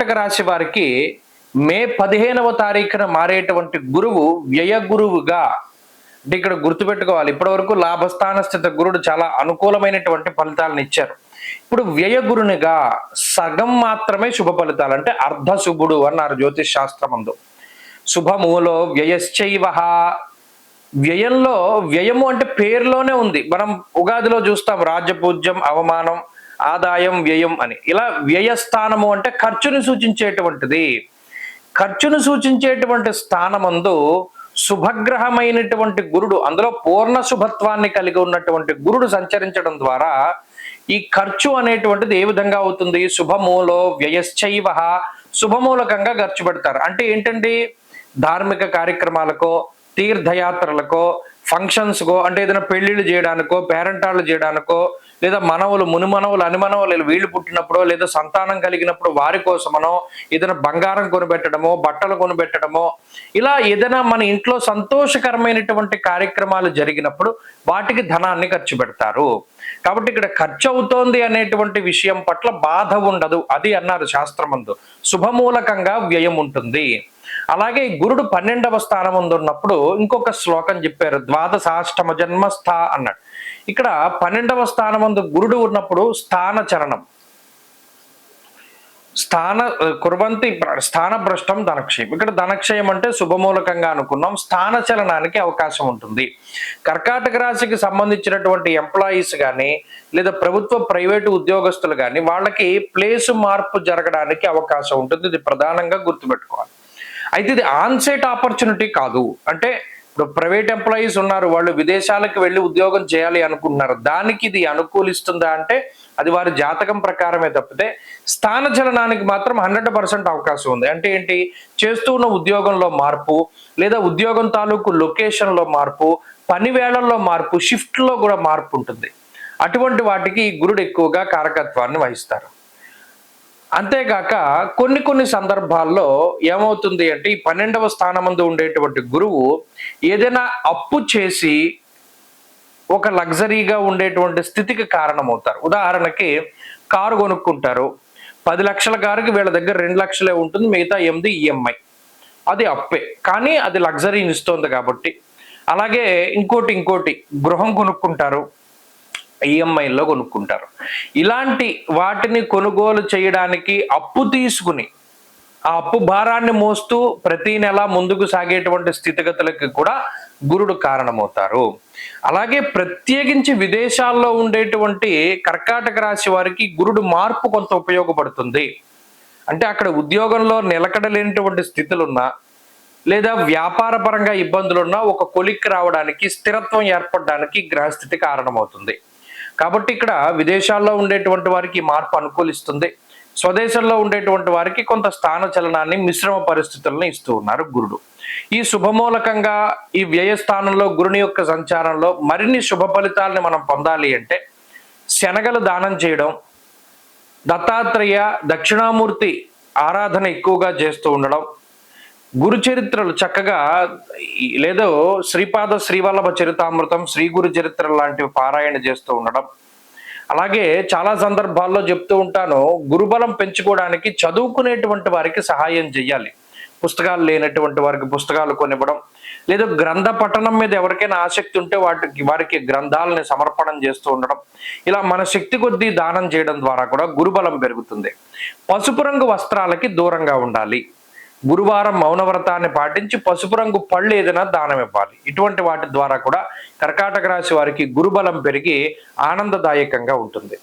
కర్కాటక రాశి వారికి మే పదిహేనవ తారీఖున మారేటువంటి గురువు వ్యయ గురువుగా అంటే ఇక్కడ గుర్తుపెట్టుకోవాలి. ఇప్పటివరకు లాభస్థాన స్థిత గురుడు చాలా అనుకూలమైనటువంటి ఫలితాలను ఇచ్చారు. ఇప్పుడు వ్యయ గురునిగా సగం మాత్రమే శుభ ఫలితాలు అంటే అర్ధ శుభుడు అన్నారు జ్యోతిష్ శాస్త్రమందు. శుభములో వ్యయశ్చైవ. వ్యయంలో వ్యయము అంటే పేరులోనే ఉంది. మనం ఉగాదిలో చూస్తాం రాజపూజ్యం అవమానం ఆదాయం వ్యయం అని. ఇలా వ్యయస్థానము అంటే ఖర్చుని సూచించేటువంటిది. ఖర్చును సూచించేటువంటి స్థానమందు శుభగ్రహమైనటువంటి గురుడు అందులో పూర్ణ శుభత్వాన్ని కలిగి ఉన్నటువంటి గురుడు సంచరించడం ద్వారా ఈ ఖర్చు అనేటువంటిది ఏ విధంగా అవుతుంది? శుభమూలో వ్యయశ్చైవ. శుభమూలకంగా ఖర్చు పెడతారు. అంటే ఏంటండి? ధార్మిక కార్యక్రమాలకో తీర్థయాత్రలకో ఫంక్షన్స్కో అంటే ఏదైనా పెళ్ళిళ్ళు చేయడానికో పేరెంటాళ్ళు చేయడానికో లేదా మనవులు మునిమనవులు అనుమనవులు వీళ్ళు పుట్టినప్పుడో లేదా సంతానం కలిగినప్పుడు వారి కోసమనో ఏదైనా బంగారం కొనిపెట్టడమో బట్టలు కొనిపెట్టడమో ఇలా ఏదైనా మన ఇంట్లో సంతోషకరమైనటువంటి కార్యక్రమాలు జరిగినప్పుడు వాటికి ధనాన్ని ఖర్చు పెడతారు. కాబట్టి ఇక్కడ ఖర్చు అవుతోంది అనేటువంటి విషయం పట్ల బాధ ఉండదు. అది అన్నారు శాస్త్రమందు. శుభమూలకంగా వ్యయం ఉంటుంది. అలాగే గురుడు పన్నెండవ స్థానం ఉన్నప్పుడు ఇంకొక శ్లోకం చెప్పారు. ద్వాదశాష్టమ జన్మస్థ అన్నాడు. ఇక్కడ పన్నెండవ స్థానమందు గురుడు ఉన్నప్పుడు స్థాన చరణం. స్థాన కుర్వంతి స్థాన భ్రష్టం ధనక్షయం. ఇక్కడ ధనక్షయం అంటే శుభమూలకంగా అనుకున్నాం. స్థాన చలనానికి అవకాశం ఉంటుంది. కర్కాటక రాశికి సంబంధించినటువంటి ఎంప్లాయీస్ కానీ లేదా ప్రభుత్వ ప్రైవేటు ఉద్యోగస్తులు కానీ వాళ్ళకి ప్లేస్ మార్పు జరగడానికి అవకాశం ఉంటుంది. ఇది ప్రధానంగా గుర్తుపెట్టుకోవాలి. అయితే ఇది ఆన్సైట్ ఆపర్చునిటీ కాదు. అంటే ప్రైవేట్ ఎంప్లాయీస్ ఉన్నారు వాళ్ళు విదేశాలకు వెళ్ళి ఉద్యోగం చేయాలి అనుకుంటున్నారు. దానికి ఇది అనుకూలిస్తుందా అంటే అది వారి జాతకం ప్రకారమే తప్పితే స్థాన చలనానికి మాత్రం హండ్రెడ్ పర్సెంట్ అవకాశం ఉంది. అంటే ఏంటి? చేస్తూ ఉన్న ఉద్యోగంలో మార్పు లేదా ఉద్యోగం తాలూకు లొకేషన్లో మార్పు పని వేళల్లో మార్పు షిఫ్ట్లో కూడా మార్పు ఉంటుంది. అటువంటి వాటికి ఈ గురుడు ఎక్కువగా కారకత్వాన్ని వహిస్తారు. అంతేగాక కొన్ని కొన్ని సందర్భాల్లో ఏమవుతుంది అంటే ఈ పన్నెండవ స్థానమందు ఉండేటువంటి గురువు ఏదైనా అప్పు చేసి ఒక లగ్జరీగా ఉండేటువంటి స్థితికి కారణమవుతారు. ఉదాహరణకి కారు కొనుక్కుంటారు. పది లక్షల కారుకి వీళ్ళ దగ్గర రెండు లక్షలే ఉంటుంది మిగతా ఎనిమిది ఈఎంఐ. అది అప్పే. కానీ అది లగ్జరీని ఇస్తుంది కాబట్టి. అలాగే ఇంకోటి ఇంకోటి గృహం కొనుక్కుంటారు. ఈఎంఐలో కొనుక్కుంటారు. ఇలాంటి వాటిని కొనుగోలు చేయడానికి అప్పు తీసుకుని ఆ అప్పు భారాన్ని మోస్తూ ప్రతి నెల ముందుకు సాగేటువంటి స్థితిగతులకి కూడా గురుడు కారణమవుతారు. అలాగే ప్రత్యేకించి విదేశాల్లో ఉండేటువంటి కర్కాటక రాశి వారికి గురుడు మార్పు కొంత ఉపయోగపడుతుంది. అంటే అక్కడ ఉద్యోగంలో నిలకడలేనటువంటి స్థితులున్నా లేదా వ్యాపార పరంగా ఇబ్బందులున్నా ఒక కొలిక్కి రావడానికి స్థిరత్వం ఏర్పడడానికి గ్రహస్థితి కారణమవుతుంది. కాబట్టి ఇక్కడ విదేశాల్లో ఉండేటువంటి వారికి ఈ మార్పు అనుకూలిస్తుంది. స్వదేశంలో ఉండేటువంటి వారికి కొంత స్థాన చలనాన్ని మిశ్రమ పరిస్థితులను ఇస్తూ ఉన్నారు గురుడు. ఈ శుభమూలకంగా ఈ వ్యయస్థానంలో గురుని యొక్క సంచారంలో మరిన్ని శుభ ఫలితాలని మనం పొందాలి అంటే శనగలు దానం చేయడం దత్తాత్రేయ దక్షిణామూర్తి ఆరాధన ఎక్కువగా చేస్తూ ఉండడం గురు చరిత్రలు చక్కగా లేదో శ్రీపాద శ్రీవల్లభ చరితామృతం శ్రీ గురు చరిత్ర లాంటివి పారాయణ చేస్తూ ఉండడం. అలాగే చాలా సందర్భాల్లో చెప్తూ ఉంటాను గురుబలం పెంచుకోవడానికి చదువుకునేటువంటి వారికి సహాయం చేయాలి పుస్తకాలు లేనటువంటి వారికి పుస్తకాలు కొనివ్వడం. లేదా గ్రంథ పఠనం మీద ఎవరికైనా ఆసక్తి ఉంటే వాటికి వారికి గ్రంథాలని సమర్పణం చేస్తూ ఉండడం. ఇలా మన శక్తి కొద్దీ దానం చేయడం ద్వారా కూడా గురుబలం పెరుగుతుంది. పసుపు రంగు వస్త్రాలకి దూరంగా ఉండాలి. గురువారం మౌనవ్రతాన్ని పాటించి పసుపు రంగు పళ్ళు ఏదైనా దానం ఇవ్వాలి. ఇటువంటి వాటి ద్వారా కూడా కర్కాటక రాశి వారికి గురుబలం పెరిగి ఆనందదాయకంగా ఉంటుంది.